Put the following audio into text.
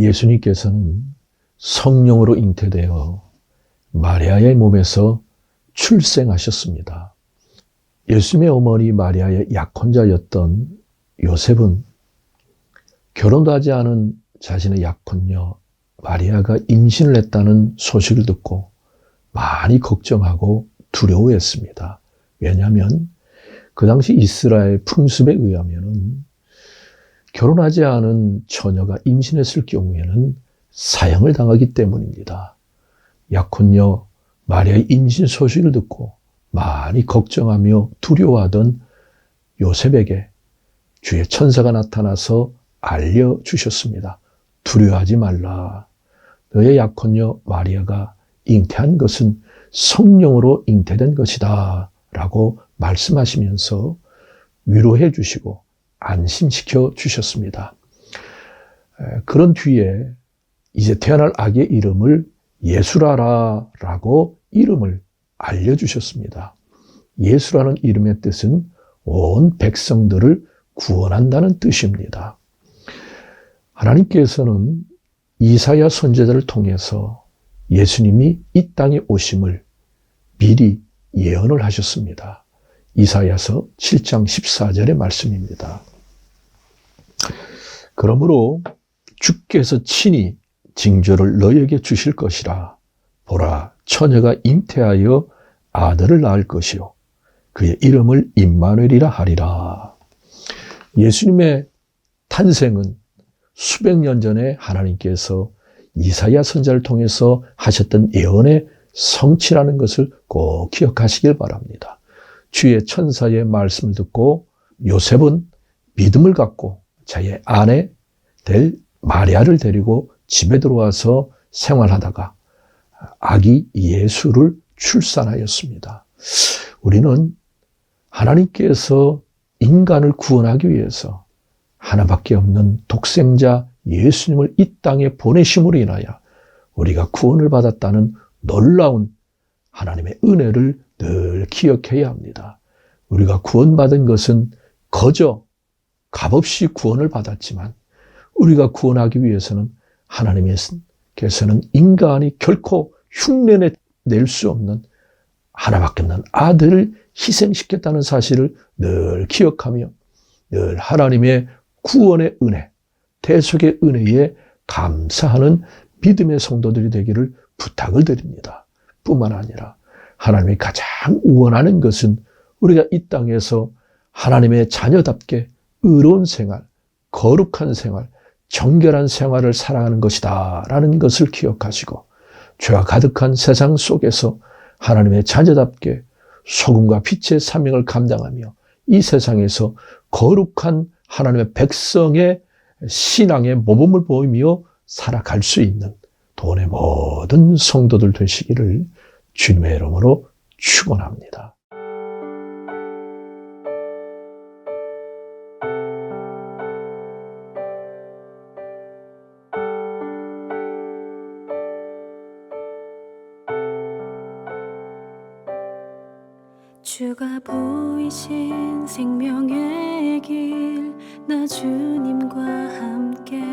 예수님께서는 성령으로 잉태되어 마리아의 몸에서 출생하셨습니다. 예수님의 어머니 마리아의 약혼자였던 요셉은 결혼도 하지 않은 자신의 약혼녀 마리아가 임신을 했다는 소식을 듣고 많이 걱정하고 두려워했습니다. 왜냐하면 그 당시 이스라엘 풍습에 의하면 결혼하지 않은 처녀가 임신했을 경우에는 사형을 당하기 때문입니다. 약혼녀 마리아의 임신 소식을 듣고 많이 걱정하며 두려워하던 요셉에게 주의 천사가 나타나서 알려주셨습니다. 두려워하지 말라. 너의 약혼녀 마리아가 잉태한 것은 성령으로 잉태된 것이다. 라고 말씀하시면서 위로해 주시고 안심시켜 주셨습니다. 그런 뒤에 이제 태어날 아기의 이름을 예수라라 라고 이름을 알려주셨습니다. 예수라는 이름의 뜻은 온 백성들을 구원한다는 뜻입니다. 하나님께서는 이사야 선제자를 통해서 예수님이 이 땅에 오심을 미리 예언을 하셨습니다. 이사야서 7장 14절의 말씀입니다. 그러므로 주께서 친히 징조를 너에게 주실 것이라. 보라, 처녀가 잉태하여 아들을 낳을 것이요. 그의 이름을 임마누엘이라 하리라. 예수님의 탄생은 수백 년 전에 하나님께서 이사야 선자를 통해서 하셨던 예언의 성취라는 것을 꼭 기억하시길 바랍니다. 주의 천사의 말씀을 듣고 요셉은 믿음을 갖고 자기의 아내 될 마리아를 데리고 집에 들어와서 생활하다가 아기 예수를 출산하였습니다. 우리는 하나님께서 인간을 구원하기 위해서 하나밖에 없는 독생자 예수님을 이 땅에 보내심으로 인하여 우리가 구원을 받았다는 놀라운 하나님의 은혜를 늘 기억해야 합니다. 우리가 구원받은 것은 거저 값없이 구원을 받았지만 우리가 구원하기 위해서는 하나님께서는 인간이 결코 흉내내 낼 수 없는 하나밖에 없는 아들을 희생시켰다는 사실을 늘 기억하며 늘 하나님의 구원의 은혜, 대속의 은혜에 감사하는 믿음의 성도들이 되기를 부탁을 드립니다. 뿐만 아니라 하나님이 가장 원하는 것은 우리가 이 땅에서 하나님의 자녀답게 의로운 생활, 거룩한 생활, 정결한 생활을 살아가는 것이다. 라는 것을 기억하시고, 죄가 가득한 세상 속에서 하나님의 자녀답게 소금과 빛의 사명을 감당하며 이 세상에서 거룩한 하나님의 백성의 신앙의 모범을 보이며 살아갈 수 있는 돈의 모든 성도들 되시기를 주님의 이름으로 축원합니다. 주가 보이신 생명의 길 나 주님과 함께